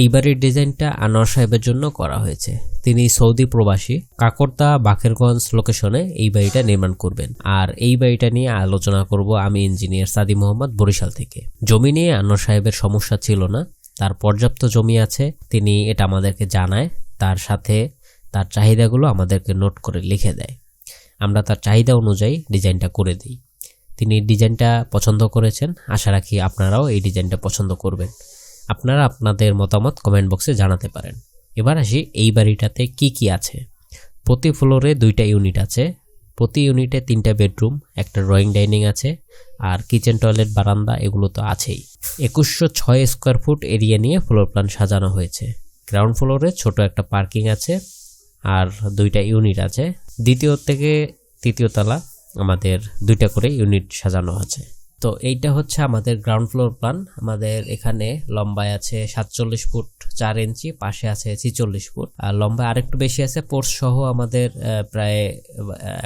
এই বাড়ির ডিজাইনটা আনোয়ার সাহেবের জন্য করা হয়েছে। তিনি সৌদি প্রবাসী কাকরদা বাকেরগঞ্জ লোকেশনে এই বাড়িটা নির্মাণ করবেন। আর এই বাড়িটা নিয়ে আলোচনা করব আমি ইঞ্জিনিয়ার সাদি মোহাম্মদ বরিশাল থেকে। জমি নিয়ে আনোয়ার সাহেবের সমস্যা ছিল না, তার পর্যাপ্ত জমি আছে, তিনি এটা আমাদেরকে জানায়, তার সাথে তার চাহিদাগুলো আমাদেরকে নোট করে লিখে দেয়। আমরা তার চাহিদা অনুযায়ী ডিজাইনটা করে দিই। তিনি ডিজাইনটা পছন্দ করেছেন, আশা রাখি আপনারাও এই ডিজাইনটা পছন্দ করবেন। আপনারা আপনাদের মতামত কমেন্ট বক্সে জানাতে পারেন। এবার আসি এই বাড়িটাতে কি কি আছে। প্রতি ফ্লোরে দুইটা ইউনিট আছে। প্রতি ইউনিটে তিনটা বেডরুম একটা ড্রয়িং ডাইনিং আছে, আর কিচেন টয়লেট বারান্দা, এগুলো তো আছেই। একুশশো ছয় স্কোয়ার ফুট এরিয়া নিয়ে ফ্লোর প্ল্যান সাজানো হয়েছে। গ্রাউন্ড ফ্লোরে ছোট একটা পার্কিং আছে, আর দুইটা ইউনিট আছে। দ্বিতীয় থেকে তৃতীয় তলা, আমাদের দুইটা করে ইউনিট সাজানো আছে। তো এইটা হচ্ছে আমাদের গ্রাউন্ড ফ্লোর প্ল্যান আমাদের এখানে লম্বায় আছে সাতচল্লিশ ফুট চার ইঞ্চি, পাশে আছে ছিচল্লিশ ফুট। আর লম্বায় আরেকটু বেশি আছে পোর্স সহ আমাদের প্রায়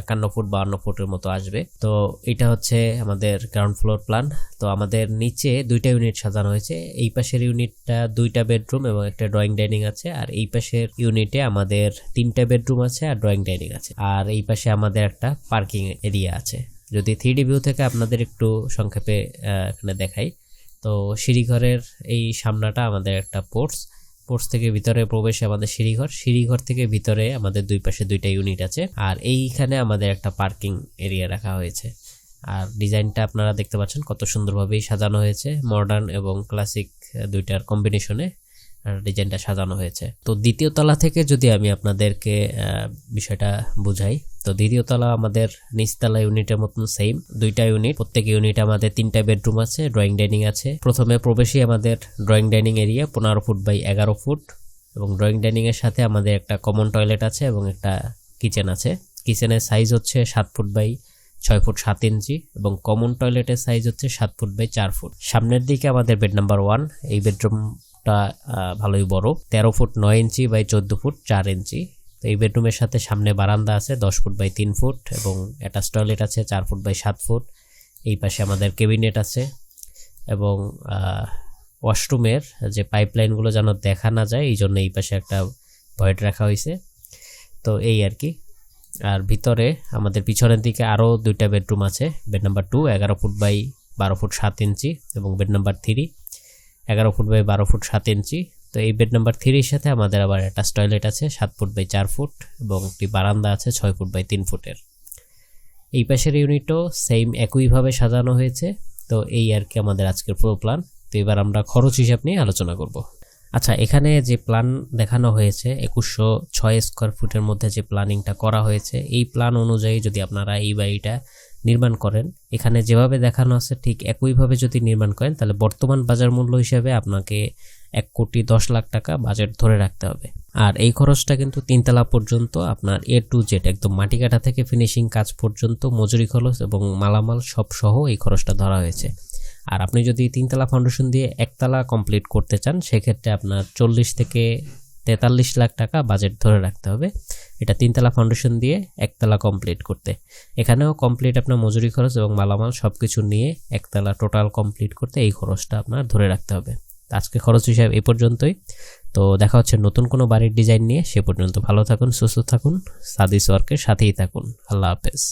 একান্ন ফুট বাউন্ন ফুটের মতো আসবে। তো এটা হচ্ছে আমাদের গ্রাউন্ড ফ্লোর প্ল্যান তো আমাদের নিচে দুইটা ইউনিট সাজানো হয়েছে। এই পাশের ইউনিটটা দুইটা বেডরুম এবং একটা ড্রয়িং ডাইনিং আছে। আর এই পাশের ইউনিটে আমাদের তিনটা বেডরুম আছে আর ড্রয়িং ডাইনিং আছে। আর এই পাশে আমাদের একটা পার্কিং এরিয়া আছে। যদি থ্রি ভিউ থেকে আপনাদের একটু সংক্ষেপে এখানে দেখাই। তো সিঁড়িঘরের এই সামনাটা আমাদের একটা পোর্টস পোর্টস থেকে ভিতরে প্রবেশে আমাদের সিঁড়িঘর। সিঁড়িঘর থেকে ভিতরে আমাদের দুই পাশে দুইটা ইউনিট আছে। আর এইখানে আমাদের একটা পার্কিং এরিয়া রাখা হয়েছে। আর ডিজাইনটা আপনারা দেখতে পাচ্ছেন কত সুন্দরভাবেই সাজানো হয়েছে। মডার্ন এবং ক্লাসিক দুইটার কম্বিনেশনে ডিজাইনটা সাজানো হয়েছে। তো দ্বিতীয় তলা থেকে যদি আমি আপনাদেরকে বিষয়টা বুঝাই, তো দ্বিতীয় তলা আমাদের নিচতলা ইউনিটের মতন সেম দুইটা ইউনিট, প্রত্যেক ইউনিটে আমাদের তিনটা বেডরুম আছে ড্রয়িং ডাইনিং আছে। প্রথমে প্রবেশই আমাদের ড্রয়িং ডাইনিং এরিয়া পনেরো ফুট বাই এগারো ফুট, এবং ড্রয়িং ডাইনিং এর সাথে আমাদের একটা কমন টয়লেট আছে এবং একটা কিচেন আছে। কিচেনের সাইজ হচ্ছে সাত ফুট বাই ছয় ফুট সাত ইঞ্চি, এবং কমন টয়লেটের সাইজ হচ্ছে সাত ফুট বাই চার ফুট। সামনের দিকে আমাদের বেড নাম্বার ওয়ান এই বেডরুমটা ভালোই বড়। তেরো ফুট নয় ইঞ্চি বাই চোদ্দ ফুট চার ইঞ্চি। তো এই বেডরুমের সাথে সামনে বারান্দা আছে, দশ ফুট বাই তিন ফুট এবং অ্যাটাচ টয়লেট আছে, চার ফুট বাই সাত ফুট। এই পাশে আমাদের কেবিনেট আছে এবং ওয়াশরুমের যে পাইপলাইনগুলো যেন দেখা না যায় এই জন্য এই পাশে একটা ভয়েড রাখা হয়েছে তো এই আর কি। আর ভিতরে আমাদের পিছনের দিকে আরও দুইটা বেডরুম আছে বেড নাম্বার টু এগারো ফুট বাই বারো ফুট সাত ইঞ্চি এবং বেড নাম্বার থ্রি এগারো ফুট বাই বারো ফুট সাত ইঞ্চি। তো এই বেড নাম্বার থ্রির সাথে আমাদের আবার একটা টয়লেট আছে, সাত ফুট বাই চার ফুট এবং একটি বারান্দা আছে, ছয় ফুট বাই তিন ফুটের। এই পাশের ইউনিটও সেম একইভাবে সাজানো হয়েছে। তো এই আর কি আমাদের আজকের পুরো প্ল্যান তো এবার আমরা খরচ হিসাব নিয়ে আলোচনা করব। আচ্ছা এখানে যে প্ল্যান দেখানো হয়েছে, একুশশো ছয় স্কোয়ার ফুটের মধ্যে যে প্ল্যানিংটা করা হয়েছে, এই প্ল্যান অনুযায়ী যদি আপনারা এই বাড়িটা নির্মাণ করেন। এখানে যেভাবে দেখানো আছে, ঠিক একইভাবে যদি নির্মাণ করেন, তাহলে বর্তমান বাজার মূল্য হিসাবে আপনাকে এক কোটি দশ লাখ টাকা বাজেট ধরে রাখতে হবে। আর এই খরচটা কিন্তু তিনতলা পর্যন্ত আপনার এ টু জেড একদম মাটি কাটা থেকে ফিনিশিং কাজ পর্যন্ত, মজুরি খরচ এবং মালামাল সব সহ এই খরচটা ধরা হয়েছে। আর আপনি যদি তিনতলা ফাউন্ডেশন দিয়ে একতলা কমপ্লিট করতে চান, সেক্ষেত্রে আপনার চল্লিশ থেকে তেতাল্লিশ লাখ টাকা বাজেট ধরে রাখতে হবে। এটা তিনতলা ফাউন্ডেশন দিয়ে একতলা কমপ্লিট করতে। এখানেও কমপ্লিট আপনার মজুরি খরচ এবং মালামাল সব কিছু নিয়ে একতলা টোটাল কমপ্লিট করতে এই খরচটা আপনার ধরে রাখতে হবে। আজকে খরচ হিসাবে এই পর্যন্তই। তো দেখা হচ্ছে নতুন কোনো বাড়ির ডিজাইন নিয়ে। সে পর্যন্ত ভালো থাকুন, সুস্থ থাকুন, সাদিস ওয়ার্কের সাথেই থাকুন। আল্লাহ হাফেজ।